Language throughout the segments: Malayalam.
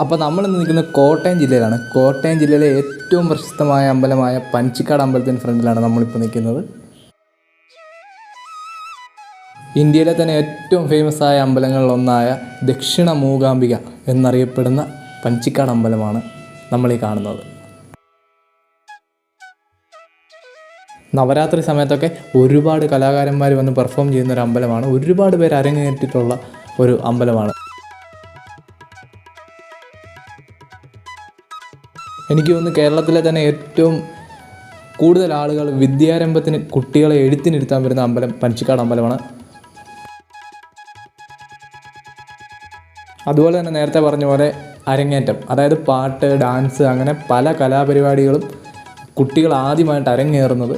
അപ്പോൾ നമ്മൾ നിൽക്കുന്നത് കോട്ടയം ജില്ലയിലാണ്. കോട്ടയം ജില്ലയിലെ ഏറ്റവും പ്രശസ്തമായ അമ്പലമായ പഞ്ചിക്കാട് അമ്പലത്തിന് ഫ്രണ്ടിലാണ് നമ്മളിപ്പോൾ നിൽക്കുന്നത്. ഇന്ത്യയിലെ തന്നെ ഏറ്റവും ഫേമസ് ആയ അമ്പലങ്ങളിലൊന്നായ ദക്ഷിണ മൂകാംബിക എന്നറിയപ്പെടുന്ന പഞ്ചിക്കാട് അമ്പലമാണ് നമ്മളീ കാണുന്നത്. നവരാത്രി സമയത്തൊക്കെ ഒരുപാട് കലാകാരന്മാർ വന്ന് പെർഫോം ചെയ്യുന്ന ഒരു അമ്പലമാണ്. ഒരുപാട് പേര് അരങ്ങേറ്റിട്ടുള്ള ഒരു അമ്പലമാണ്. എനിക്ക് തോന്നുന്നു കേരളത്തിലെ തന്നെ ഏറ്റവും കൂടുതൽ ആളുകൾ വിദ്യാരംഭത്തിന് കുട്ടികളെ എഴുത്തിനിരുത്താൻ വരുന്ന അമ്പലം പനച്ചിക്കാട് അമ്പലമാണ്. അതുപോലെ തന്നെ നേരത്തെ പറഞ്ഞ പോലെ അരങ്ങേറ്റം അതായത് പാട്ട് ഡാൻസ് അങ്ങനെ പല കലാപരിപാടികളും കുട്ടികൾ ആദ്യമായിട്ട് അരങ്ങേറുന്നത്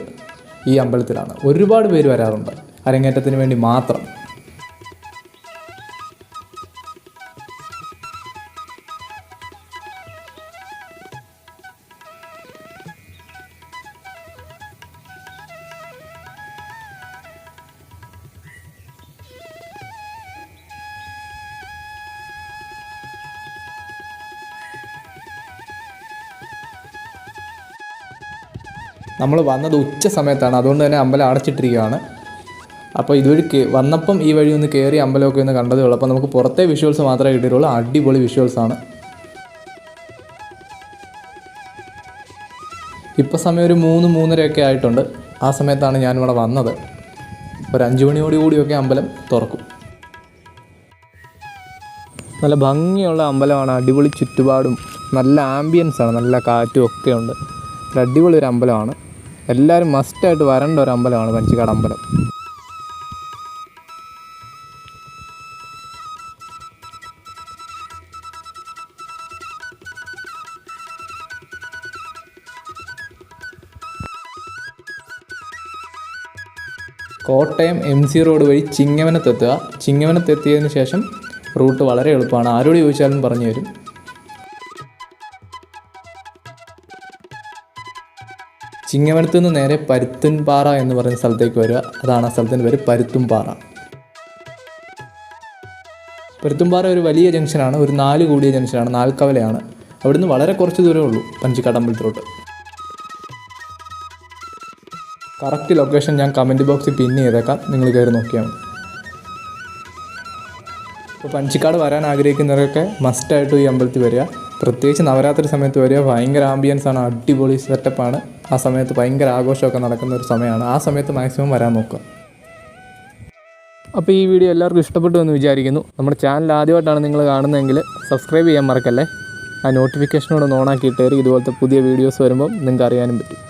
ഈ അമ്പലത്തിലാണ്. ഒരുപാട് പേര് വരാറുണ്ട് അരങ്ങേറ്റത്തിന് വേണ്ടി മാത്രം. നമ്മൾ വന്നത് ഉച്ച സമയത്താണ്. അതുകൊണ്ട് തന്നെ അമ്പലം അടച്ചിട്ടിരിക്കുകയാണ്. അപ്പോൾ ഇതുവഴി വന്നപ്പം ഈ വഴി ഒന്ന് കയറി അമ്പലമൊക്കെ ഒന്ന് കണ്ടതേ ഉള്ളൂ. അപ്പോൾ നമുക്ക് പുറത്തെ വിഷ്വൽസ് മാത്രമേ കിട്ടിയിട്ടുള്ളൂ. അടിപൊളി വിഷ്വൽസാണ് ഇപ്പോൾ സമയം ഒരു മൂന്ന് മൂന്നരയൊക്കെ ആയിട്ടുണ്ട്. ആ സമയത്താണ് ഞാനിവിടെ വന്നത്. ഒരു അഞ്ച് മണിയോട് കൂടിയൊക്കെ അമ്പലം തുറക്കും. നല്ല ഭംഗിയുള്ള അമ്പലമാണ്. അടിപൊളി ചുറ്റുപാടും. നല്ല ആംബിയൻസാണ് നല്ല കാറ്റും ഒക്കെ ഉണ്ട്. ഒരു അടിപൊളി ഒരു അമ്പലമാണ്. എല്ലാവരും മസ്റ്റായിട്ട് വരേണ്ട ഒരു അമ്പലമാണ് പഞ്ചിക്കാട് അമ്പലം. കോട്ടയം എം സി റോഡ് വഴി ചിങ്ങവനത്തെത്തുക. ചിങ്ങവനത്തെത്തിയതിന് ശേഷം റൂട്ട് വളരെ എളുപ്പമാണ്. ആരോട് ചോദിച്ചാലും പറഞ്ഞു തരും. ചിങ്ങവനത്ത് നിന്ന് നേരെ പരുത്തൻപാറ എന്ന് പറയുന്ന സ്ഥലത്തേക്ക് വരിക. അതാണ് ആ സ്ഥലത്തിന്റെ പേര് പരുത്തുംപാറ പരുത്തുംപാറ ഒരു വലിയ ജംഗ്ഷനാണ് ഒരു നാല് കൂടിയ ജംഗ്ഷനാണ് നാൽക്കവലയാണ്. അവിടുന്ന് വളരെ കുറച്ച് ദൂരമേ ഉള്ളൂ പഞ്ചിക്കാട് അമ്പലത്തിലോട്ട് കറക്റ്റ് ലൊക്കേഷൻ ഞാൻ കമന്റ് ബോക്സിൽ പിൻ ചെയ്തേക്കാം നിങ്ങൾ കയറി നോക്കിയാൽ മതി. ഇപ്പോൾ പഞ്ചിക്കാട് വരാൻ ആഗ്രഹിക്കുന്നവരൊക്കെ മസ്റ്റായിട്ട് ഈ അമ്പലത്തിൽ വരിക. പ്രത്യേകിച്ച് നവരാത്രി സമയത്ത് വരിക ഭയങ്കര ആംബിയൻസ് ആണ് അടിപൊളി സെറ്റപ്പാണ് ആ സമയത്ത് ഭയങ്കര ആഘോഷമൊക്കെ നടക്കുന്ന ഒരു സമയമാണ്. ആ സമയത്ത് മാക്സിമം വരാൻ നോക്കുക. അപ്പോൾ ഈ വീഡിയോ എല്ലാവർക്കും ഇഷ്ടപ്പെട്ടു എന്ന് വിചാരിക്കുന്നു. നമ്മുടെ ചാനൽ ആദ്യമായിട്ടാണ് നിങ്ങൾ കാണുന്നതെങ്കിൽ സബ്സ്ക്രൈബ് ചെയ്യാൻ മറക്കല്ലേ? ആ നോട്ടിഫിക്കേഷനോട് ഓണാക്കിയിട്ടേര് ഇതുപോലത്തെ പുതിയ വീഡിയോസ് വരുമ്പം നിങ്ങൾക്ക് അറിയാനും പറ്റും.